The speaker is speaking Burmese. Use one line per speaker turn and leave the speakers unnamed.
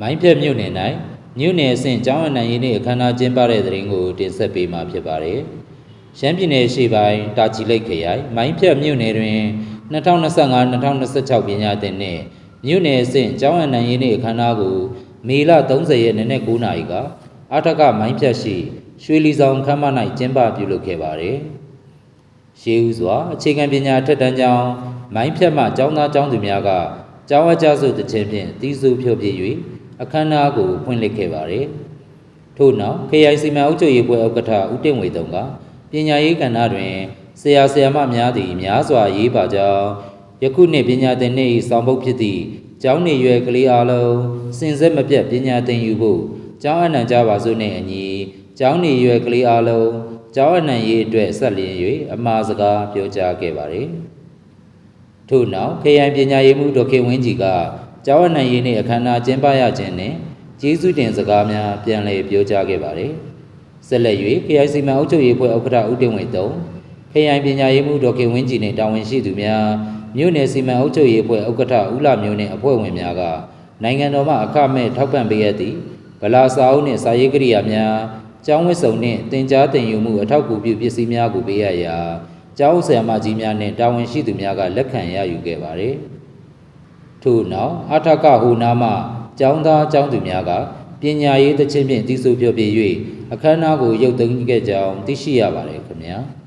မိုင်းဖြတ်မြို့နယ်၌မြို့နယ်အဆင့်ကျောင်းအနှံရေးနှင့်အခမ်းအနားကျင်းပတဲ့တဲ့ရင်ကိုတင်ဆက်ပေးမှာဖြစ်ပါတယ်။ရှမ်းပြည်နယ်ရှေ့ပိုင်းတာချီလိတ်ခရိုင်မိုင်းဖြတ်မြို့နယ်တွင်2025-2026ပညာသင်နှင့်မြို့နယ်အဆင့်ကျောင်းအနှံရေးနှင့်အခမ်းအနားကိုမေလ30ရက်နေ့နက်9:00နာရီကအထက်ကမိုင်းဖြတ်ရှိရွှေလီဆောင်ခမ်းမ၌ကျင်းပပြုလုပ်ခဲ့ပါတယ်။ရှေးဦးစွာအခြေခံပညာထက်တန်းကျောင်းမိုင်းဖြတ်မှကျောင်းသားကျောင်းသူများကကျောင်းအကြစုတစ်ခြင်းဖြင့်တီးဆူဖြုတ်ပြ၍ အခမ်းအနားကိုဖွင့်လှစ်ခဲ့ပါတယ်။ထို့နောက် KIC မအုပ်ချုပ်ရေးပွဲဥက္ကဋ္ဌဦးတင်ဝေတုံကပညာရေးကဏ္ဍတွင်ဆရာဆရာမများသည့်များစွာရေးပါကြောင်းယခုနှစ်ပညာသင်နှစ်၏ဆောင်ပုဒ်ဖြစ်သည့်ကျောင်းနေရွယ်ကလေးအားလုံးစင်ဆက်မပြတ်ပညာသင်ယူဖို့ကျောင်းအနှံကြပါစို့နှင့်အညီကျောင်းနေရွယ်ကလေးအားလုံးကျောင်းအနှံရေးအတွက်ဆက်လျင်၍အမှားစကားပြောကြားခဲ့ပါတယ်။ထို့နောက်ခရိုင်ပညာရေးမှူးဒေါက်ခင်ဝင်းကြီးက ကျောင်းအနှံရေးနှင့်အခမ်းအနားကျင်းပရခြင်းနှင့်ကျေးဇူးတင်စကားများပြန်လည်ပြောကြားခဲ့ပါတယ်။ဆက်လက်၍ခရိုင်စီမံအုပ်ချုပ်ရေးဖွဲ့ဥက္ကဋ္ဌဦးတင်ဝင်းတုံခရိုင်ပညာရေးမှူးဒေါက်ခင်ဝင်းကြီးနှင့်တာဝန်ရှိသူများမြို့နယ်စီမံအုပ်ချုပ်ရေးဖွဲ့ဥက္ကဋ္ဌဦးလာမျိုးနှင့်အဖွဲ့ဝင်များကနိုင်ငံတော်မှအခမဲ့ထောက်ပံ့ပေးရသည့်ဗလာစာအုပ်နှင့်စာရေးကိရိယာများကျောင်းဝတ်စုံနှင့်တင် जा တင်ယူမှုအထောက်အကူပြုပစ္စည်းများကိုပေးရရာကျောင်းဆရာမကြီးများနှင့်တာဝန်ရှိသူများကလက်ခံရယူခဲ့ပါသည် ထို့နောက်အထကဟူနာမှကျောင်းသားကျောင်းသူများကပညာရေးတစ်ချင်းဖြင့်တည်ဆူပြောပြ၍အခမ်းအနားကိုရုပ်သိမ်းခဲ့ကြောင်းသိရှိရပါတယ်ခင်ဗျာ။